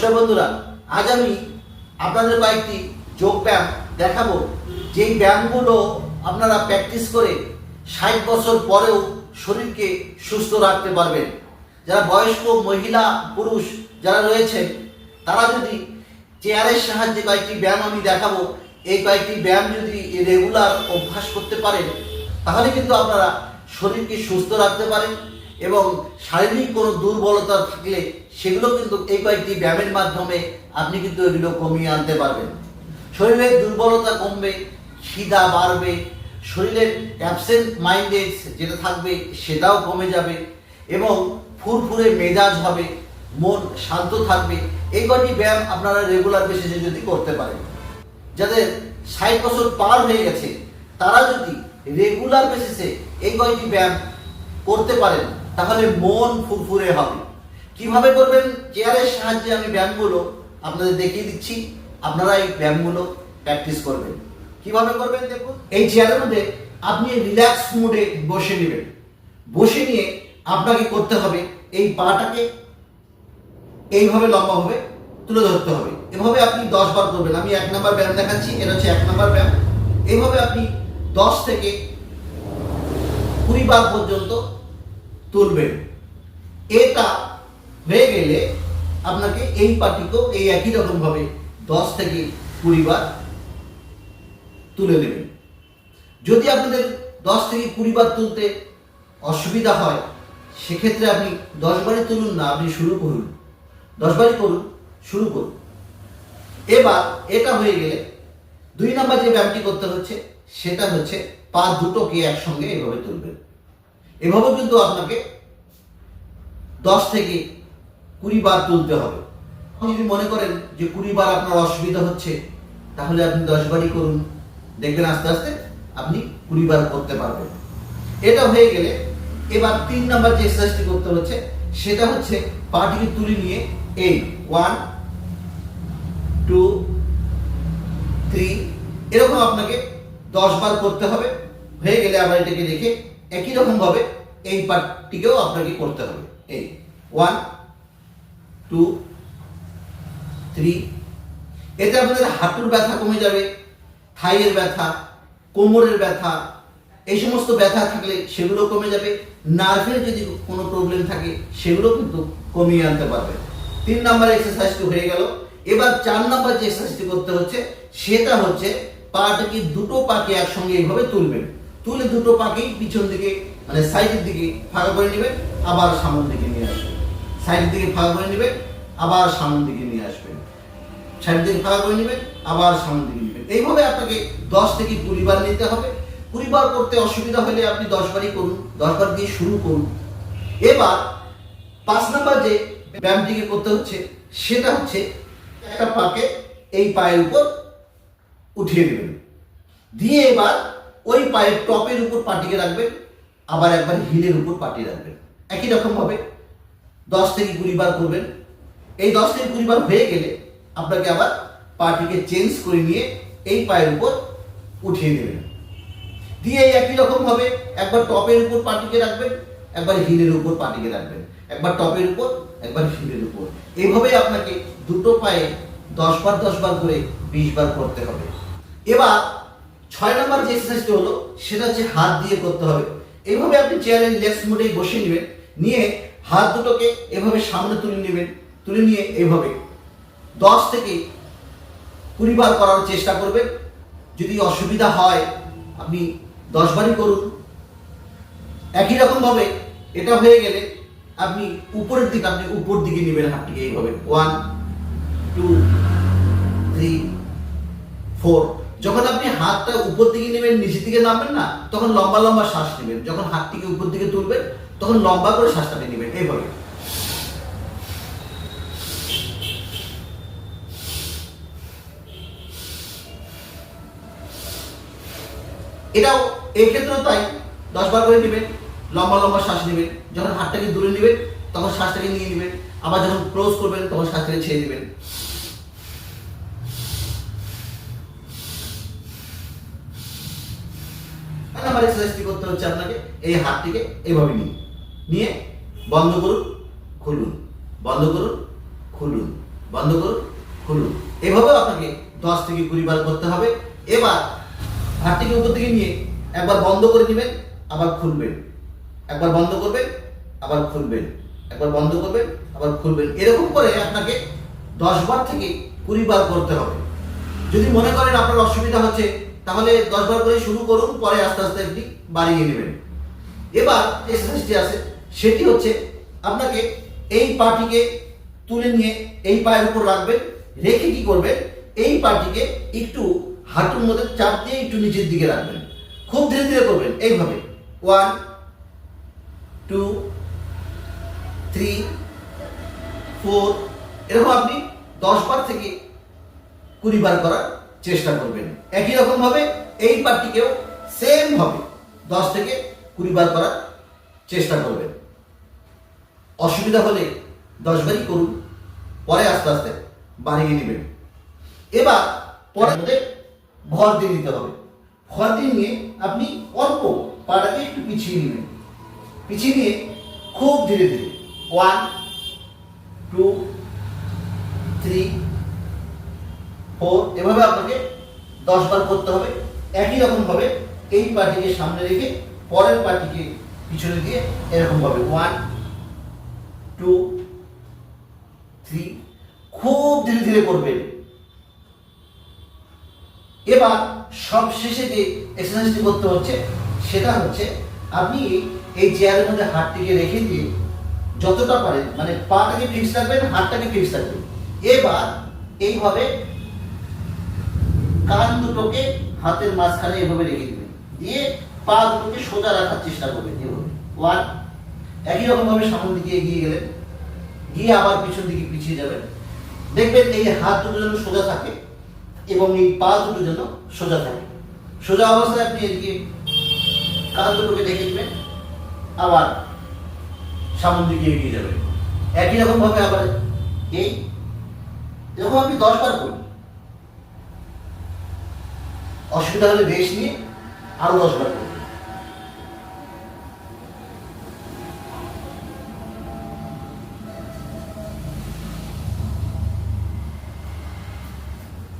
নমস্কার বন্ধুরা, আজ আমি আপনাদের কয়েকটি যোগ ব্যায়াম দেখাবো। যেই ব্যায়ামগুলো আপনারা প্র্যাকটিস করে ষাট বছর পরেও শরীরকে সুস্থ রাখতে পারবেন। যারা বয়স্ক, মহিলা, পুরুষ যারা রয়েছেন, তারা যদি চেয়ারের সাহায্যে কয়েকটি ব্যায়াম আমি দেখাবো। এই কয়েকটি ব্যায়াম যদি রেগুলার অভ্যাস করতে পারেন, তাহলে কিন্তু আপনারা শরীরকে সুস্থ রাখতে পারেন। এবং শারীরিক কোনো দুর্বলতা থাকলে সেগুলো কিন্তু এই কয়েকটি ব্যায়ামের মাধ্যমে আপনি কিন্তু এগুলো কমিয়ে আনতে পারবেন। শরীরের দুর্বলতা কমবে, খিদা বাড়বে, শরীরের অ্যাবসেন্ট মাইন্ডেড যেটা থাকবে সেটাও কমে যাবে এবং ফুরফুরে মেজাজ হবে, মন শান্ত থাকবে। এই কয়টি ব্যায়াম আপনারা রেগুলার বেসিসে যদি করতে পারেন, যাদের ষাট বছর পার হয়ে গেছে, তারা যদি রেগুলার বেসিসে এই কয়টি ব্যায়াম করতে পারেন তাহলে মন ফুরফুরে হবে। কীভাবে করবেন? চেয়ারের সাহায্যে আমি ব্যায়ামগুলো আপনাদের দেখিয়ে দিচ্ছি। আপনারা এই ব্যায়ামগুলো প্র্যাকটিস করবেন। কীভাবে করবেন দেখুন? এই চেয়ারের মধ্যে আপনি রিল্যাক্স মুডে বসে নেবেন। বসে নিয়ে আপনাকে করতে হবে, এই পাটাকে এইভাবে লম্বা হবে তুলে ধরতে হবে। এভাবে আপনি দশ বার করবেন। আমি এক নাম্বার ব্যায়াম দেখাচ্ছি, এটা হচ্ছে এক নাম্বার ব্যায়াম। এইভাবে আপনি দশ থেকে কুড়ি বার পর্যন্ত তুলবেন এটা হয়ে গেলে আপনাকে এই পাটিকেও এই একই রকমভাবে দশ থেকে কুড়ি বার তুলে নেবেন যদি আপনাদের দশ থেকে কুড়ি বার তুলতে অসুবিধা হয়, সেক্ষেত্রে আপনি দশ বারই তুলুন না, আপনি শুরু করুন। দশ বারই করুন, শুরু করুন। এবার এটা হয়ে গেলে দুই নাম্বার যে ব্যায়ামটি করতে হচ্ছে, সেটা হচ্ছে পা দুটোকে একসঙ্গে এভাবে তুলবেন। এভাবে কিন্তু আপনাকে দশ থেকে কুড়ি বার তুলতে হবে। যদি মনে করেন যে কুড়ি বার আপনার অসুবিধা হচ্ছে, তাহলে আপনি দশ বারই করুন। দেখবেন আস্তে আস্তে আপনি কুড়ি বার করতে পারবেন। এটা হয়ে গেলে এবার তিন নাম্বার যে এক্সারসাইজটি করতে হচ্ছে, সেটা হচ্ছে পাটিকে তুলে নিয়ে এই ওয়ান টু থ্রি এরকম আপনাকে দশ বার করতে হবে। হয়ে গেলে আবার এটাকে রেখে একই রকম ভাবে এই পার্টটিকেও আপনাকে করতে হবে। এই ওয়ান টু থ্রি এতে আপনাদের হাঁটুর ব্যথা কমে যাবে, থাইয়ের ব্যথা, কোমরের ব্যথা, এই সমস্ত ব্যথা থাকলে সেগুলো কমে যাবে, নার্ভের যদি কোনো প্রবলেম থাকে, সেগুলো কিন্তু কমিয়ে আনতে পারবে। তিন নাম্বার এক্সারসাইজটি হয়ে গেল। এবার চার নাম্বার যে এক্সারসাইজটি করতে হচ্ছে, সেটা হচ্ছে পাটাকে দুটো পাকে একসঙ্গে এইভাবে তুলবেন। তুলে দুটো পাকেই পিছন দিকে মানে সাইডের দিকে ফাঁকা করে নেবেন আবার সামনের দিকে নিয়ে আসবেন সাইডের দিকে ফাঁকা করে নেবেন আবার সামনের দিকে নিয়ে আসবেন সাইডের দিকে ফাঁকা করে নেবেন আবার সামনের দিকে নেবেন এইভাবে আপনাকে দশ থেকে কুড়ি বার নিতে হবে। কুড়ি বার করতে অসুবিধা হলে আপনি দশ বারই করুন, দশ বার দিয়ে শুরু করুন। এবার পাঁচ নাম্বার যে ব্যায়ামটিকে করতে হচ্ছে, সেটা হচ্ছে একটা পাকে এই পায়ের উপর উঠিয়ে দেবেন। দিয়ে এবার ওই পায়ের টপের উপর পাটিকে রাখবেন, আবার একবার হিলের উপর পাটি রাখবেন। একই রকম ভাবে দশ থেকে কুড়ি বার করবেন। এই দশ থেকে কুড়ি বার হয়ে গেলে আপনাকে আবার পাটিকে চেঞ্জ করে নিয়ে এই পায়ের উপর উঠিয়ে দেবেন দিয়ে এই একই রকম ভাবে একবার টপের উপর পাটিকে রাখবেন, একবার হিলের উপর পাটিকে রাখবেন। একবার টপের উপর, একবার হিলের উপর। এইভাবে আপনাকে দুটো পায়ে দশ বার দশ বার করে বিশ বার করতে হবে। এবার ছয় নম্বর যে এক্সারসাইজটি হলো, সেটা হচ্ছে হাত দিয়ে করতে হবে। এইভাবে আপনি চেয়ারে রিল্যাক্স মোডে বসে নেবেন, নিয়ে হাত দুটোকে এভাবে সামনে তুলে নেবেন, তুলে নিয়ে এইভাবে দশ থেকে কুড়ি বার করার চেষ্টা করবেন। যদি অসুবিধা হয়, আপনি দশ বারই করুন। একই রকমভাবে এটা হয়ে গেলে আপনি উপরের দিকে, আপনি উপর দিকে নেবেন হাতটিকে এইভাবে। ওয়ান টু থ্রি ফোর যখন আপনি হাতটা উপর দিকে নেবেন, নিচের দিকে নামবেন না, তখন লম্বা লম্বা শ্বাস নেবেন। যখন হাতটিকে উপর দিকে তুলবেন, তখন লম্বা করে শ্বাসটা নেবেন এইভাবে এটাও, এই ক্ষেত্রেও তাই, দশ বার করে নেবেন, লম্বা লম্বা শ্বাস নেবেন, যখন হাতটাকে দূরে নেবেন, তখন শ্বাসটাকে নিয়ে নেবেন, আবার যখন ক্লোজ করবেন, তখন শ্বাসটাকে ছেড়ে দেবেন নাম্বার এক্সারসাইজটি করতে হচ্ছে আপনাকে? এই হাতটিকে এইভাবে নিয়ে। নিয়ে বন্ধ করুন, খুলুন। বন্ধ করুন, খুলুন। বন্ধ করুন, খুলুন। এভাবে আপনাকে দশ থেকে কুড়ি বার করতে হবে। এবার হাতটিকে উপর থেকে নিয়ে একবার বন্ধ করে নেবেন আবার খুলবেন। একবার বন্ধ করবেন, আবার খুলবেন। একবার বন্ধ করবেন, আবার খুলবেন। এরকম করে আপনাকে দশ বার থেকে কুড়ি বার করতে হবে। যদি মনে করেন আপনার অসুবিধা হচ্ছে তাহলে দশ বার করে শুরু করুন, পরে আস্তে আস্তে একটি বাড়িয়ে নেবেন। এবার এক্সারসাইজটি আছে, সেটি হচ্ছে আপনাকে এই পাটিকে তুলে নিয়ে এই পায়ের উপর রাখবেন, রেখে কি করবেন? এই পাটিকে একটু হাঁটুর মধ্যে চাপ দিয়ে একটু নিচের দিকে রাখবেন। খুব ধীরে ধীরে করবেন, এইভাবে। ওয়ান টু থ্রি ফোর এরকম আপনি দশ বার থেকে কুড়ি বার করার চেষ্টা করবেন। একই রকম ভাবে এই পার্টিকেও সেম ভাবে দশ থেকে কুড়ি বার করার চেষ্টা করবেন। অসুবিধা হলে দশ বারই করুন, পরে আস্তে আস্তে বাড়িয়ে নেবেন। এবার মধ্যে ভর দিয়ে দিতে হবে। ভর দিয়ে নিয়ে আপনি অল্প পাটাকে একটু পিছিয়ে নেবেন। পিছিয়ে নিয়ে খুব ধীরে ধীরে ওয়ান টু থ্রি ফোর এভাবে আপনাকে দশ বার করতে হবে। একই রকম ভাবে এই পার্টিকে সামনে রেখে পরের পার্টিকে পিছনে দিয়ে এরকম ভাবে। ওয়ান টু থ্রি খুব ধীরে ধীরে করবেন। এবার সব শেষে যে এক্সারসাইজটি করতে হচ্ছে, সেটা হচ্ছে আপনি এই চেয়ারের মধ্যে হাতটিকে রেখে দিয়ে যতটা পারেন মানে পাটাকে ফিক্স রাখবেন, হাতটাকে ফিক্স রাখবেন। এবার এইভাবে কান দুটোকে হাতের মাঝখানে এভাবে রেখে দিবেন। দিয়ে পা দুটোকে সোজা রাখার চেষ্টা করবেন এভাবে। ওয়ান, একই রকম ভাবে সামনের দিকে এগিয়ে গেলেন। গিয়ে আবার পিছন দিকে পিছিয়ে যাবেন। দেখবেন এই হাত দুটো যেন সোজা থাকে এবং এই পা দুটো যেন সোজা থাকে। সোজা অবস্থায় আপনি এদিকে কান দুটোকে রেখে দিবেন আবার সামনের দিকে এগিয়ে যাবেন। একই রকম ভাবে আবার এই, এরকম আপনি দশ বার করুন। অসুবিধা হলে রেস্ট নিয়ে আরও দশ বার করুন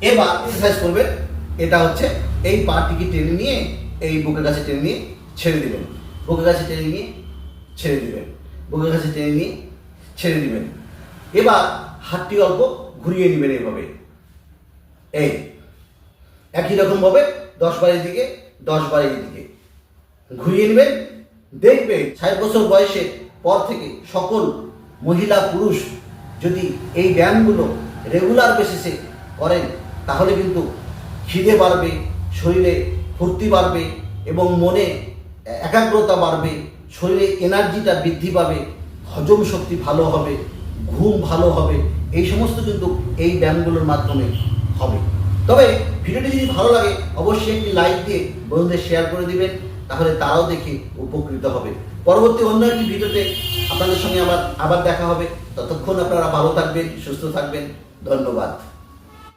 এবার এক্সারসাইজ করবেন এটা হচ্ছে এই পাটিকে টেনে নিয়ে, এই বুকের কাছে টেনে নিয়ে ছেড়ে দিবেন বুকের কাছে টেনে নিয়ে ছেড়ে দিবেন বুকের কাছে টেনে নিয়ে ছেড়ে দিবেন এবার হাতটি অল্প ঘুরিয়ে নেবেন এইভাবে এই একই রকম ভাবে দশ বারের দিকে, দশ বারের দিকে। ঘুরিয়ে নেবেন, দেখবে ষাট বছর বয়সে পর থেকে সকল মহিলা পুরুষ যদি এই ব্যায়ামগুলো রেগুলার বেসিসে করেন, তাহলে কিন্তু খিদে বাড়বে, শরীরে ফুর্তি বাড়বে এবং মনে একাগ্রতা বাড়বে, শরীরে এনার্জিটা বৃদ্ধি পাবে, হজম শক্তি ভালো হবে, ঘুম ভালো হবে, এই সমস্ত কিন্তু এই ব্যায়ামগুলোর মাধ্যমে হবে। তবে ভিডিওটি যদি ভালো লাগে, অবশ্যই একটি লাইক দিয়ে বন্ধুদের শেয়ার করে দিবেন, তাহলে তারাও দেখে উপকৃত হবে। পরবর্তী অন্য একটি ভিডিওতে আপনাদের সঙ্গে আবার আবার দেখা হবে। ততক্ষণ আপনারা ভালো থাকবেন, সুস্থ থাকবেন। ধন্যবাদ।